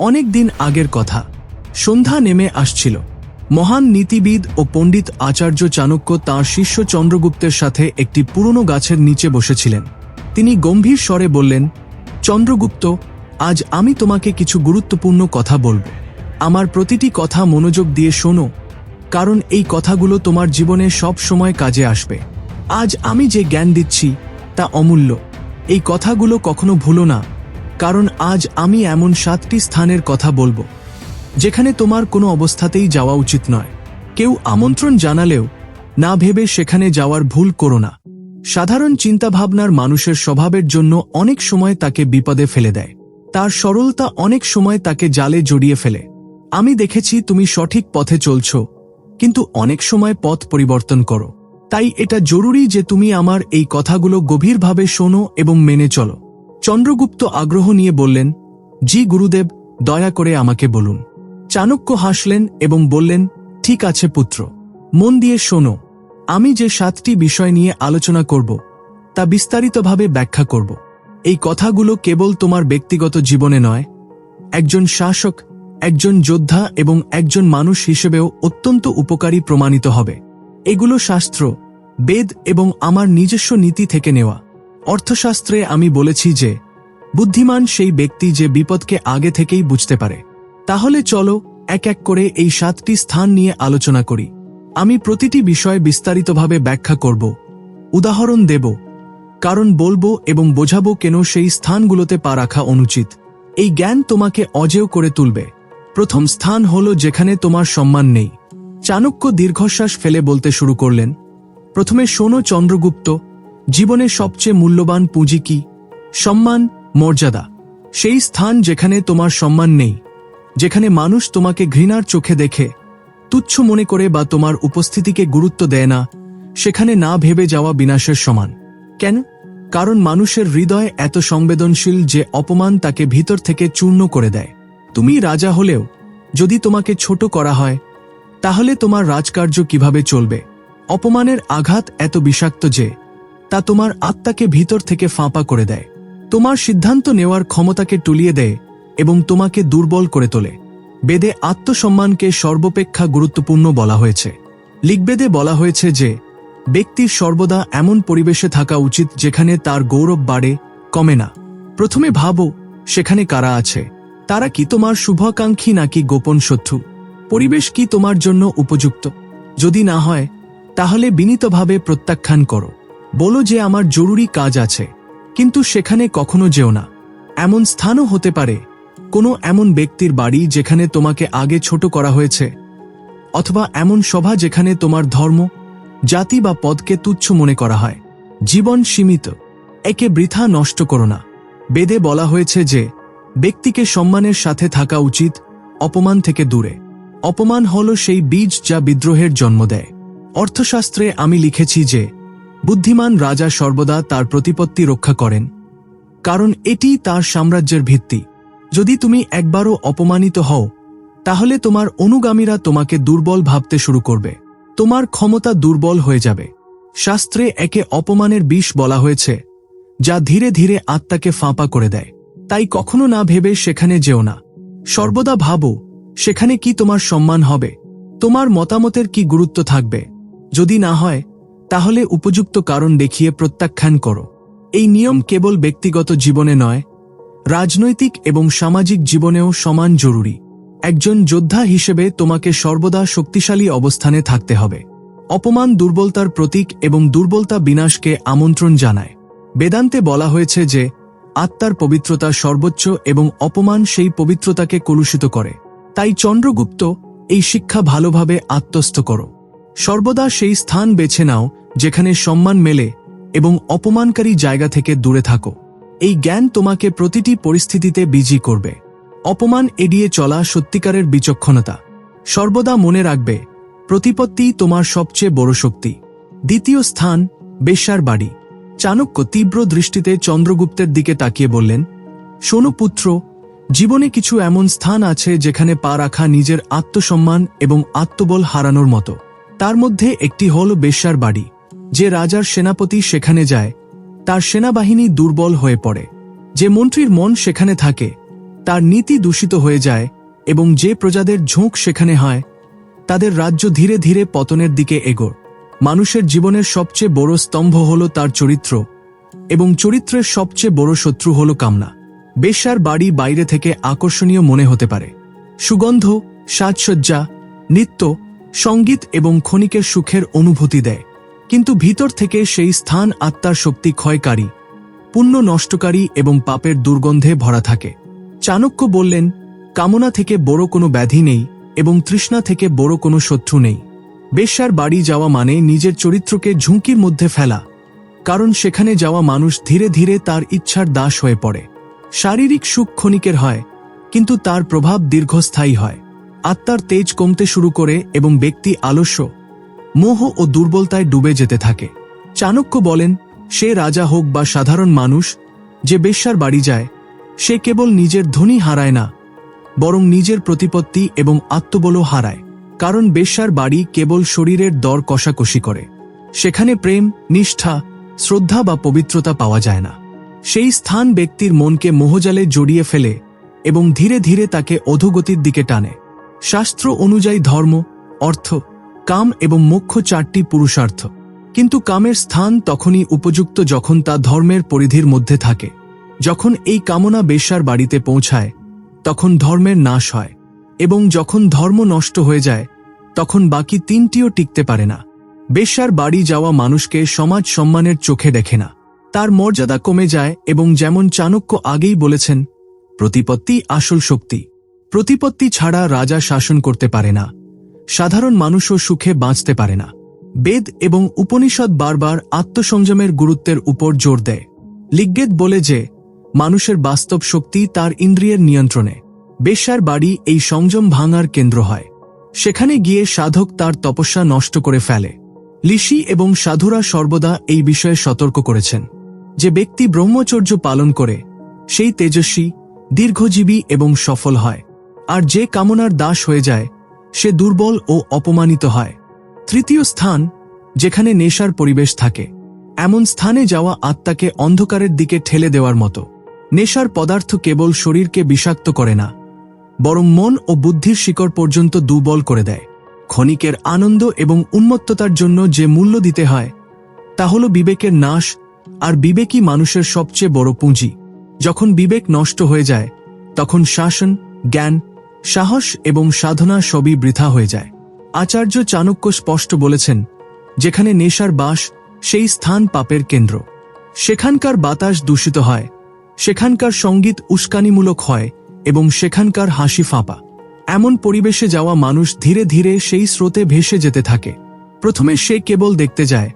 অনেক দিন আগের কথা। সন্ধ্যা নেমে আসছিল। মহান নীতিবিদ ও পণ্ডিত আচার্য চাণক্য তাঁর শিষ্য চন্দ্রগুপ্তের সাথে একটি পুরনো গাছের নিচে বসেছিলেন। তিনি গম্ভীর স্বরে বললেন, চন্দ্রগুপ্ত, আজ আমি তোমাকে কিছু গুরুত্বপূর্ণ কথা বলব। আমার প্রতিটি কথা মনোযোগ দিয়ে শোনো, কারণ এই কথাগুলো তোমার জীবনে সব সময় কাজে আসবে। আজ আমি যে জ্ঞান দিচ্ছি, তা অমূল্য। এই কথাগুলো কখনো ভুলো না। কারণ আজ আমি এমন সাতটি স্থানের কথা বলব, যেখানে তোমার কোনো অবস্থাতেই যাওয়া উচিত নয়। কেউ আমন্ত্রণ জানালেও না ভেবে সেখানে যাওয়ার ভুল করো না। সাধারণ চিন্তাভাবনার মানুষের স্বভাবের জন্য অনেক সময় তাকে বিপদে ফেলে দেয়। তার সরলতা অনেক সময় তাকে জালে জড়িয়ে ফেলে। আমি দেখেছি তুমি সঠিক পথে চলছ, কিন্তু অনেক সময় পথ পরিবর্তন করো। তাই এটা জরুরি যে তুমি আমার এই কথাগুলো গভীরভাবে শোনো এবং মেনে চলো। চন্দ্রগুপ্ত আগ্রহ নিয়ে বললেন, জি গুরুদেব, দয়া করে আমাকে বলুন। চাণক্য হাসলেন এবং বললেন, ঠিক আছে পুত্র, মন দিয়ে শোনো। আমি যে সাতটি বিষয় নিয়ে আলোচনা করব, তা বিস্তারিতভাবে ব্যাখ্যা করব। এই কথাগুলো কেবল তোমার ব্যক্তিগত জীবনে নয়, একজন শাসক, একজন যোদ্ধা এবং একজন মানুষ হিসেবেও অত্যন্ত উপকারী প্রমাণিত হবে। এগুলো শাস্ত্র, বেদ এবং আমার নিজস্ব নীতি থেকে নেওয়া। অর্থশাস্ত্রে আমি বলেছি যে, বুদ্ধিমান সেই ব্যক্তি যে বিপদকে আগে থেকেই বুঝতে পারে। তাহলে চলো এক এক করে এই সাতটি স্থান নিয়ে আলোচনা করি। আমি প্রতিটি বিষয় বিস্তারিতভাবে ব্যাখ্যা করব। উদাহরণ দেব। কারণ বলব এবং বোঝাবো কেন সেই স্থানগুলোতে পা রাখা অনুচিত। এই জ্ঞান তোমাকে অজেয় করে তুলবে। প্রথম স্থান হল যেখানে তোমার সম্মান নেই। চাণক্য দীর্ঘশ্বাস ফেলে বলতে শুরু করলেন, প্রথমে শোনো চন্দ্রগুপ্ত জীবনে সবচেয়ে মূল্যবান পুঁজি কি? সম্মান, মর্যাদা। সেই স্থান যেখানে তোমার সম্মান নেই, যেখানে মানুষ তোমাকে ঘৃণার চোখে দেখে, তুচ্ছ মনে করে বা তোমার উপস্থিতিকে গুরুত্ব দেয় না, সেখানে না ভেবে যাওয়া বিনাশের সমান। কেন? কারণ মানুষের হৃদয় এত সংবেদনশীল যে অপমান তাকে ভিতর থেকে চূর্ণ করে দেয়। তুমি রাজা হলেও, যদি তোমাকে ছোট করা হয়, তাহলে তোমার রাজকার্য কীভাবে চলবে? অপমানের আঘাত এত বিষাক্ত যে তা তোমার আত্মাকে ভিতর থেকে ফাঁপা করে দেয়। তোমার সিদ্ধান্ত নেওয়ার ক্ষমতাকে টুলিয়ে দেয় এবং তোমাকে দুর্বল করে তোলে। বেদে আত্মসম্মানকে সর্বপেক্ষা গুরুত্বপূর্ণ বলা হয়েছে। লিখবেদে বলা হয়েছে যে ব্যক্তির সর্বদা এমন পরিবেশে থাকা উচিত যেখানে তার গৌরব বাড়ে, কমে না। প্রথমে ভাবো, সেখানে কারা আছে? তারা কি তোমার শুভাকাঙ্ক্ষী নাকি গোপন শত্রু? পরিবেশ কি তোমার জন্য উপযুক্ত? যদি না হয়, তাহলে বিনীতভাবে প্রত্যাখ্যান করো। বলো যে আমার জরুরি কাজ আছে, কিন্তু সেখানে কখনো যেও না। এমন স্থানও হতে পারে, কোনো এমন ব্যক্তির বাড়ি যেখানে তোমাকে আগে ছোট করা হয়েছে, অথবা এমন সভা যেখানে তোমার ধর্ম, জাতি বা পদকে তুচ্ছ মনে করা হয়। জীবন সীমিত, একে বৃথা নষ্ট করো না। বেদে বলা হয়েছে যে, ব্যক্তিকে সম্মানের সাথে থাকা উচিত অপমান থেকে দূরে। অপমান হল সেই বীজ যা বিদ্রোহের জন্ম দেয়। অর্থশাস্ত্রে আমি লিখেছি যে বুদ্ধিমান রাজা সর্বদা তার প্রতিপত্তি রক্ষা করেন। কারণ এটি তার সাম্রাজ্যের ভিত্তি। যদি তুমি একবারও অপমানিত হও, তাহলে তোমার অনুগামীরা তোমাকে দুর্বল ভাবতে শুরু করবে। তোমার ক্ষমতা দুর্বল হয়ে যাবে। শাস্ত্রে একে অপমানের বিষ বলা হয়েছে, যা ধীরে ধীরে আত্মাকে ফাঁপা করে দেয়। তাই কখনো না ভেবে সেখানে যেও না। সর্বদা ভাবো, সেখানে কি তোমার সম্মান হবে? তোমার মতামতের কি গুরুত্ব থাকবে? যদি না হয় তাহলে উপযুক্ত কারণ দেখিয়ে প্রত্যাখ্যান করো। এই নিয়ম কেবল ব্যক্তিগত জীবনে নয়, রাজনৈতিক এবং সামাজিক জীবনেও সমান জরুরি। একজন যোদ্ধা হিসেবে তোমাকে সর্বদা শক্তিশালী অবস্থানে থাকতে হবে। অপমান দুর্বলতার প্রতীক এবং দুর্বলতা বিনাশকে আমন্ত্রণ জানায়। বেদান্তে বলা হয়েছে যে, আত্মার পবিত্রতা সর্বোচ্চ এবং অপমান সেই পবিত্রতাকে কলুষিত করে। তাই চন্দ্রগুপ্ত এই শিক্ষা ভালোভাবে আত্মস্থ করো। সর্বদা সেই স্থান বেছে নাও যেখানে সম্মান মেলে এবং অপমানকারী জায়গা থেকে দূরে থাকো। এই জ্ঞান তোমাকে প্রতিটি পরিস্থিতিতে বিজি করবে। অপমান এড়িয়ে চলা সত্যিকারের বিচক্ষণতা। সর্বদা মনে রাখবে, প্রতিপত্তি তোমার সবচেয়ে বড় শক্তি। দ্বিতীয় স্থান, বেশ্যার বাড়ি। চাণক্য তীব্র দৃষ্টিতে চন্দ্রগুপ্তের দিকে তাকিয়ে বললেন, শোনো পুত্র, জীবনে কিছু এমন স্থান আছে যেখানে পা রাখা নিজের আত্মসম্মান এবং আত্মবল হারানোর মতো। তার মধ্যে একটি হল বেশ্যার বাড়ি। যে রাজার সেনাপতি সেখানে যায়, তার সেনাবাহিনী দুর্বল হয়ে পড়ে। যে মন্ত্রীর মন সেখানে থাকে, তার নীতি দূষিত হয়ে যায় এবং যে প্রজাদের ঝোঁক সেখানে হয়, তাদের রাজ্য ধীরে ধীরে পতনের দিকে এগোর মানুষের জীবনের সবচেয়ে বড় স্তম্ভ হল তার চরিত্র এবং চরিত্রের সবচেয়ে বড় শত্রু হল কামনা। বেশ্যার বাড়ি বাইরে থেকে আকর্ষণীয় মনে হতে পারে। সুগন্ধ, সাজসজ্জা, নৃত্য, সংগীত এবং ক্ষণিকের সুখের অনুভূতি দেয়। কিন্তু ভিতর থেকে সেই স্থান আত্মার শক্তি ক্ষয়কারী, পুণ্য নষ্টকারী এবং পাপের দুর্গন্ধে ভরা থাকে। চাণক্য বললেন, কামনা থেকে বড় কোনো ব্যাধি নেই এবং তৃষ্ণা থেকে বড় কোনো শত্রু নেই। বেশ্যার বাড়ি যাওয়া মানে নিজের চরিত্রকে ঝুঁকির মধ্যে ফেলা, কারণ সেখানে যাওয়া মানুষ ধীরে ধীরে তার ইচ্ছার দাস হয়ে পড়ে। শারীরিক সুখ ক্ষণিকের হয়, কিন্তু তার প্রভাব দীর্ঘস্থায়ী হয়। আত্মার তেজ কমতে শুরু করে এবং ব্যক্তি আলস্য মোহ ও দুর্বলতায় ডুবে যেতে থাকে। চাণক্য বলেন, সে রাজা হোক বা সাধারণ মানুষ, যে বেশ্যার বাড়ি যায়, সে কেবল নিজের ধনী হারায় না, বরং নিজের প্রতিপত্তি এবং আত্মবলও হারায়, কারণ বেশ্যার বাড়ি কেবল শরীরের দর কষাকষি করে। সেখানে প্রেম, নিষ্ঠা, শ্রদ্ধা বা পবিত্রতা পাওয়া যায় না। সেই স্থান ব্যক্তির মনকে মোহজালে জড়িয়ে ফেলে এবং ধীরে ধীরে তাকে অধোগতির দিকে টানে। শাস্ত্র অনুযায়ী ধর্ম, অর্থ কাম এবং মুখ্য চারটি পুরুষার্থ। কিন্তু কামের স্থান তখনই উপযুক্ত যখন তা ধর্মের পরিধির মধ্যে থাকে। যখন এই কামনা বেশ্যার বাড়িতে পৌঁছায়, তখন ধর্মের নাশ হয় এবং যখন ধর্ম নষ্ট হয়ে যায়, তখন বাকি তিনটিও টিকতে পারে না। বেশ্যার বাড়ি যাওয়া মানুষকে সমাজ সম্মানের চোখে দেখে না। তার মর্যাদা কমে যায় এবং যেমন চাণক্য আগেই বলেছেন, প্রতিপত্তি আসল শক্তি। প্রতিপত্তি ছাড়া রাজা শাসন করতে পারে না। সাধারণ মানুষও সুখে বাঁচতে পারে না। বেদ এবং উপনিষদ বারবার আত্মসংযমের গুরুত্বের উপর জোর দেয়। লিজ্ঞেদ বলে যে, মানুষের বাস্তব শক্তি তার ইন্দ্রিয়ের নিয়ন্ত্রণে। বেশ্যার বাড়ি এই সংযম ভাঙার কেন্দ্র হয়। সেখানে গিয়ে সাধক তার তপস্যা নষ্ট করে ফেলে। ঋষি এবং সাধুরা সর্বদা এই বিষয়ে সতর্ক করেছেন যে ব্যক্তি ব্রহ্মচর্য পালন করে, সেই তেজস্বী, দীর্ঘজীবী এবং সফল হয়। আর যে কামনার দাস হয়ে যায় সে দুর্বল ও অপমানিত হয়। তৃতীয় স্থান, যেখানে নেশার পরিবেশ থাকে। এমন স্থানে যাওয়া আত্মাকে অন্ধকারের দিকে ঠেলে দেওয়ার মতো। নেশার পদার্থ কেবল শরীরকে বিষাক্ত করে না, বরং মন ও বুদ্ধির শিকড় পর্যন্ত দুর্বল করে দেয়। ক্ষণিকের আনন্দ এবং উন্মত্ততার জন্য যে মূল্য দিতে হয়, তা হল বিবেকের নাশ আর বিবেকই মানুষের সবচেয়ে বড় পুঁজি। যখন বিবেক নষ্ট হয়ে যায়, তখন শাসন, জ্ঞান সাহস এবং সাধনা সবই বৃথা হয়ে যায়। আচার্য চাণক্য স্পষ্ট বলেছেন, যেখানে নেশার বাস, সেই স্থান পাপের কেন্দ্র। সেখানকার বাতাস দূষিত হয়, সেখানকার সংগীত উস্কানিমূলক হয় এবং সেখানকার হাসি ফাঁপা। এমন পরিবেশে যাওয়া মানুষ ধীরে ধীরে সেই স্রোতে ভেসে যেতে থাকে। প্রথমে সে কেবল দেখতে যায়,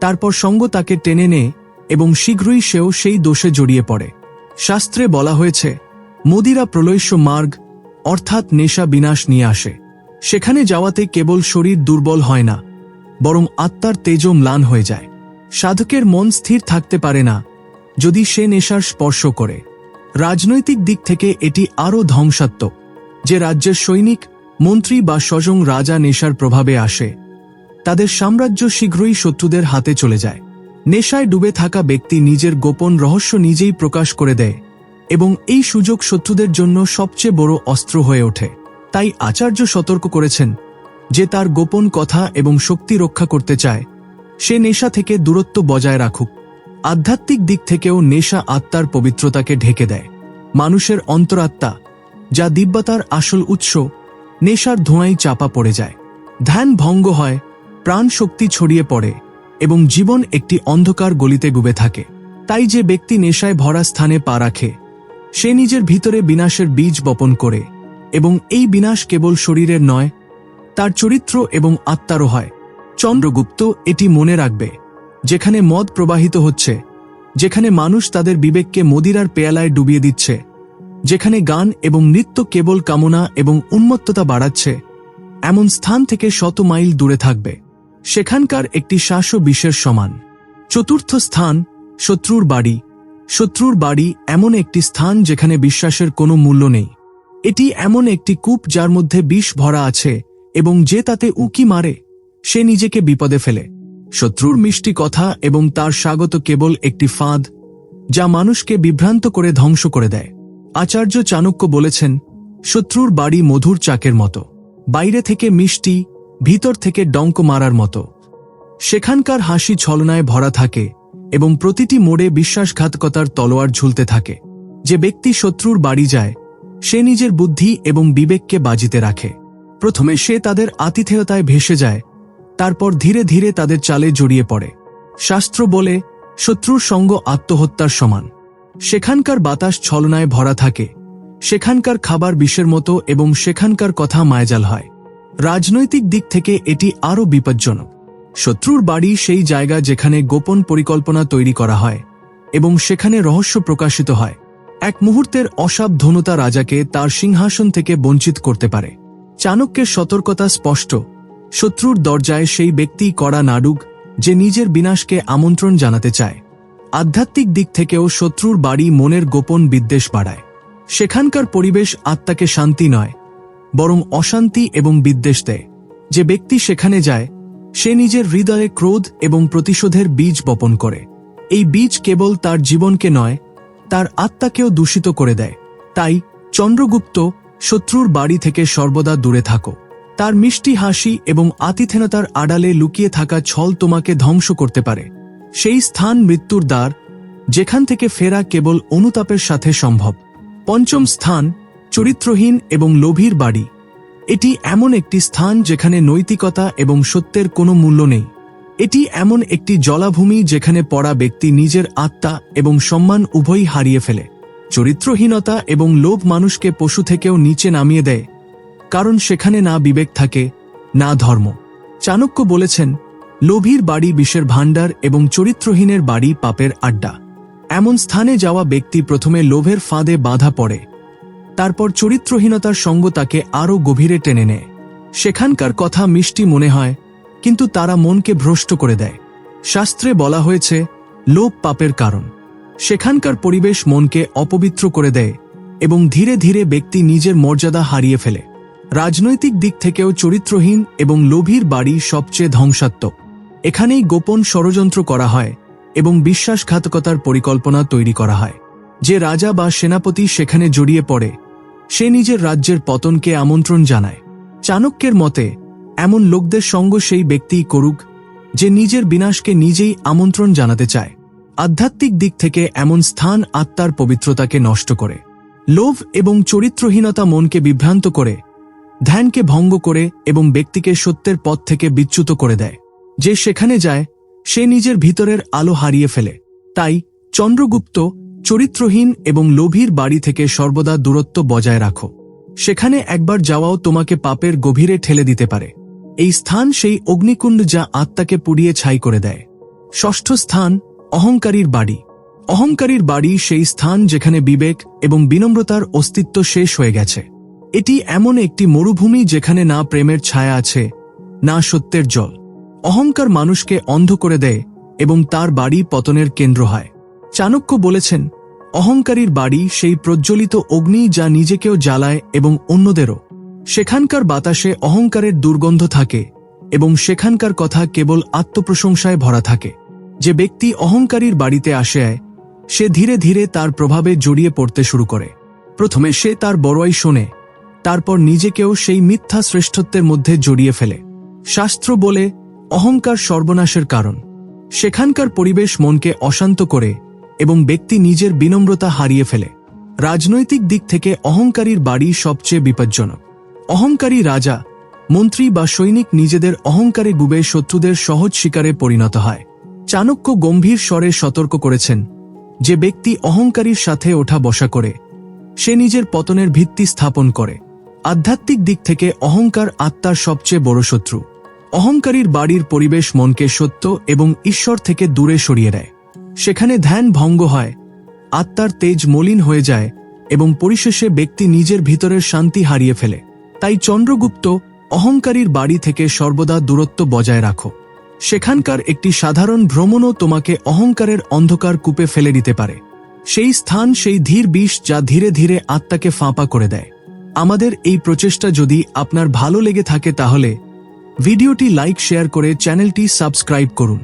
তারপর সঙ্গ তাকে টেনে নেয় এবং শীঘ্রই সেও সেই দোষে জড়িয়ে পড়ে। শাস্ত্রে বলা হয়েছে, মদিরা প্রলয়স্য মার্গ অর্থাৎ নেশা বিনাশ নিয়ে আসে। সেখানে যাওয়াতে কেবল শরীর দুর্বল হয় না, বরং আত্মার তেজও ম্লান হয়ে যায়। সাধকের মন স্থির থাকতে পারে না, যদি সে নেশার স্পর্শ করে। রাজনৈতিক দিক থেকে এটি আরও ধ্বংসাত্মক, যে রাজ্যের সৈনিক, মন্ত্রী বা স্বজং রাজা নেশার প্রভাবে আসে। তাদের সাম্রাজ্য শীঘ্রই শত্রুদের হাতে চলে যায়। নেশায় ডুবে থাকা ব্যক্তি নিজের গোপন রহস্য নিজেই প্রকাশ করে দেয়। এবং এই সুযোগ শত্রুদের জন্য সবচেয়ে বড় অস্ত্র হয়ে ওঠে। তাই আচার্য সতর্ক করেছেন যে তার গোপন কথা এবং শক্তি রক্ষা করতে চায়। সে নেশা থেকে দূরত্ব বজায় রাখুক। আধ্যাত্মিক দিক থেকেও নেশা আত্মার পবিত্রতাকে ঢেকে দেয়। মানুষের অন্তরাত্মা, যা দিব্যতার আসল উৎস, নেশার ধোঁয়াই চাপা পড়ে যায়। ধ্যান ভঙ্গ হয়, প্রাণ শক্তি ছড়িয়ে পড়ে এবং জীবন একটি অন্ধকার গলিতে ডুবে থাকে। তাই যে ব্যক্তি নেশায় ভরা স্থানে পা রাখে সে নিজের ভিতরে বিনাশের বীজ বপন করে, এবং এই বিনাশ কেবল শরীরের নয়, তার চরিত্র এবং আত্মারও হয়। চন্দ্রগুপ্ত এটি মনে রাখবে, যেখানে মদ প্রবাহিত হচ্ছে, যেখানে মানুষ তাদের বিবেককে মদিরার পেয়ালায় ডুবিয়ে দিচ্ছে, যেখানে গান এবং নৃত্য কেবল কামনা এবং উন্মত্ততা বাড়াচ্ছে, এমন স্থান থেকে শত মাইল দূরে থাকবে। সেখানকার একটি শ্বাস বিষের সমান। চতুর্থ স্থান, শত্রুর বাড়ি। শত্রুর বাড়ি এমন একটি স্থান যেখানে বিশ্বাসের কোনো মূল্য নেই। এটি এমন একটি কূপ যার মধ্যে বিষ ভরা আছে এবং যে তাতে উকি মারে, সে নিজেকে বিপদে ফেলে। শত্রুর মিষ্টি কথা এবং তার স্বাগত কেবল একটি ফাঁদ, যা মানুষকে বিভ্রান্ত করে ধ্বংস করে দেয়। আচার্য চাণক্য বলেছেন, শত্রুর বাড়ি মধুর চাকের মতো, বাইরে থেকে মিষ্টি, ভিতর থেকে ডঙ্ক মারার মতো। সেখানকার হাসি ছলনায় ভরা থাকে এবং প্রতিটি মোড়ে বিশ্বাসঘাতকতার তলোয়ার ঝুলতে থাকে। যে ব্যক্তি শত্রুর বাড়ি যায়, সে নিজের বুদ্ধি এবং বিবেককে বাজিতে রাখে। প্রথমে সে তাদের আতিথেয়তায় ভেসে যায়, তারপর ধীরে ধীরে তাদের চালে জড়িয়ে পড়ে। শাস্ত্র বলে, শত্রুর সঙ্গ আত্মহত্যার সমান। সেখানকার বাতাস ছলনায় ভরা থাকে, সেখানকার খাবার বিষের মতো এবং সেখানকার কথা মায়াজাল হয়। রাজনৈতিক দিক থেকে এটি আরও বিপজ্জনক। শত্রুর বাড়ি সেই জায়গা যেখানে গোপন পরিকল্পনা তৈরি করা হয় এবং সেখানে রহস্য প্রকাশিত হয়। এক মুহূর্তের অসাবধানতা রাজাকে তার সিংহাসন থেকে বঞ্চিত করতে পারে। চাণক্যের সতর্কতা স্পষ্ট। শত্রুর দরজায় সেই ব্যক্তি কড়া নাডুক, যে নিজের বিনাশকে আমন্ত্রণ জানাতে চায়। আধ্যাত্মিক দিক থেকেও শত্রুর বাড়ি মনের গোপন বিদ্বেষ বাড়ায়। সেখানকার পরিবেশ আত্মাকে শান্তি নয়, বরং অশান্তি এবং বিদ্বেষ দেয়। যে ব্যক্তি সেখানে যায় সে নিজের হৃদয়ে ক্রোধ এবং প্রতিশোধের বীজ বপন করে। এই বীজ কেবল তার জীবনকে নয়, তার আত্মাকেও দূষিত করে দেয়। তাই চন্দ্রগুপ্ত শত্রুর বাড়ি থেকে সর্বদা দূরে থাকো। তার মিষ্টি হাসি এবং আতিথেনতার আড়ালে লুকিয়ে থাকা ছল তোমাকে ধ্বংস করতে পারে। সেই স্থান মৃত্যুর দ্বার, যেখান থেকে ফেরা কেবল অনুতাপের সাথে সম্ভব। পঞ্চম স্থান, চরিত্রহীন এবং লোভীর বাড়ি। এটি এমন একটি স্থান যেখানে নৈতিকতা এবং সত্যের কোনো মূল্য নেই। এটি এমন একটি জলাভূমি যেখানে পড়া ব্যক্তি নিজের আত্মা এবং সম্মান উভয়ই হারিয়ে ফেলে। চরিত্রহীনতা এবং লোভ মানুষকে পশু থেকেও নিচে নামিয়ে দেয়, কারণ সেখানে না বিবেক থাকে, না ধর্ম। চাণক্য বলেছেন, লোভীর বাড়ি বিষের ভাণ্ডার এবং চরিত্রহীনের বাড়ি পাপের আড্ডা। এমন স্থানে যাওয়া ব্যক্তি প্রথমে লোভের ফাঁদে বাধা পড়ে। তারপর চরিত্রহীনতার সঙ্গ তাকে আরও গভীরে টেনে নেয়। সেখানকার কথা মিষ্টি মনে হয়, কিন্তু তারা মনকে ভ্রষ্ট করে দেয়। শাস্ত্রে বলা হয়েছে লোভ পাপের কারণ। সেখানকার পরিবেশ মনকে অপবিত্র করে দেয় এবং ধীরে ধীরে ব্যক্তি নিজের মর্যাদা হারিয়ে ফেলে। রাজনৈতিক দিক থেকেও চরিত্রহীন এবং লোভীর বাড়ি সবচেয়ে ধ্বংসাত্মক। এখানেই গোপন ষড়যন্ত্র করা হয় এবং বিশ্বাসঘাতকতার পরিকল্পনা তৈরি করা হয়। যে রাজা বা সেনাপতি সেখানে জড়িয়ে পড়ে সে নিজের রাজ্যের পতনকে আমন্ত্রণ জানায়। চাণক্যের মতে, এমন লোকদের সঙ্গ সেই ব্যক্তিই করুক, যে নিজের বিনাশকে নিজেই আমন্ত্রণ জানাতে চায়। আধ্যাত্মিক দিক থেকে এমন স্থান আত্মার পবিত্রতাকে নষ্ট করে। লোভ এবং চরিত্রহীনতা মনকে বিভ্রান্ত করে, ধ্যানকে ভঙ্গ করে এবং ব্যক্তিকে সত্যের পথ থেকে বিচ্যুত করে দেয়। যে সেখানে যায়, সে নিজের ভিতরের আলো হারিয়ে ফেলে। তাই চন্দ্রগুপ্ত চরিত্রহীন এবং লোভীর বাড়ি থেকে সর্বদা দূরত্ব বজায় রাখো। সেখানে একবার যাওয়াও তোমাকে পাপের গভীরে ঠেলে দিতে পারে। এই স্থান সেই অগ্নিকুণ্ড যা আত্মাকে পুড়িয়ে ছাই করে দেয়। ষষ্ঠ স্থান, অহংকারীর বাড়ি। অহংকারীর বাড়ি সেই স্থান যেখানে বিবেক এবং বিনম্রতার অস্তিত্ব শেষ হয়ে গেছে। এটি এমন একটি মরুভূমি যেখানে না প্রেমের ছায়া আছে, না সত্যের জল। অহংকার মানুষকে অন্ধ করে দেয় এবং তার বাড়ি পতনের কেন্দ্র হয়। চাণক্য বলেছেন, অহংকারীর বাড়ি সেই প্রজ্বলিত অগ্নি যা নিজেকেও জ্বালায় এবং অন্যদেরও। সেখানকার বাতাসে অহংকারের দুর্গন্ধ থাকে এবং সেখানকার কথা কেবল আত্মপ্রশংসায় ভরা থাকে। যে ব্যক্তি অহংকারীর বাড়িতে আসে, সে ধীরে ধীরে তার প্রভাবে জড়িয়ে পড়তে শুরু করে। প্রথমে সে তার বড়াই শোনে, তারপর নিজেকেও সেই মিথ্যা শ্রেষ্ঠত্বের মধ্যে জড়িয়ে ফেলে। শাস্ত্র বলে, অহংকার সর্বনাশের কারণ। সেখানকার পরিবেশ মনকে অশান্ত করে এবং ব্যক্তি নিজের বিনম্রতা হারিয়ে ফেলে। রাজনৈতিক দিক থেকে অহংকারীর বাড়ি সবচেয়ে বিপজ্জনক। অহংকারী রাজা, মন্ত্রী বা সৈনিক নিজেদের অহংকারে ডুবে শত্রুদের সহজ শিকারে পরিণত হয়। চাণক্য গম্ভীর স্বরে সতর্ক করেছেন যে ব্যক্তি অহংকারীর সাথে ওঠা বসা করে, সে নিজের পতনের ভিত্তি স্থাপন করে। আধ্যাত্মিক দিক থেকে অহংকার আত্মার সবচেয়ে বড় শত্রু। অহংকারীর বাড়ির পরিবেশ মনকে সত্য এবং ঈশ্বর থেকে দূরে সরিয়ে দেয়। সেখানে ধ্যান ভঙ্গ হয়, আত্মার তেজ মলিন হয়ে যায় এবং পরিশেষে ব্যক্তি নিজের ভিতরের শান্তি হারিয়ে ফেলে। তাই চন্দ্রগুপ্ত অহংকারীর বাড়ি থেকে সর্বদা দূরত্ব বজায় রাখো। সেখানকার একটি সাধারণ ভ্রমণও তোমাকে অহংকারের অন্ধকার কূপে ফেলে দিতে পারে। সেই স্থান, সেই ধীর বিষ যা ধীরে ধীরে আত্মাকে ফাঁপা করে দেয়। আমাদের এই প্রচেষ্টা যদি আপনার ভালো লেগে থাকে তাহলে, ভিডিওটি লাইক, শেয়ার করে চ্যানেলটি সাবস্ক্রাইব করুন।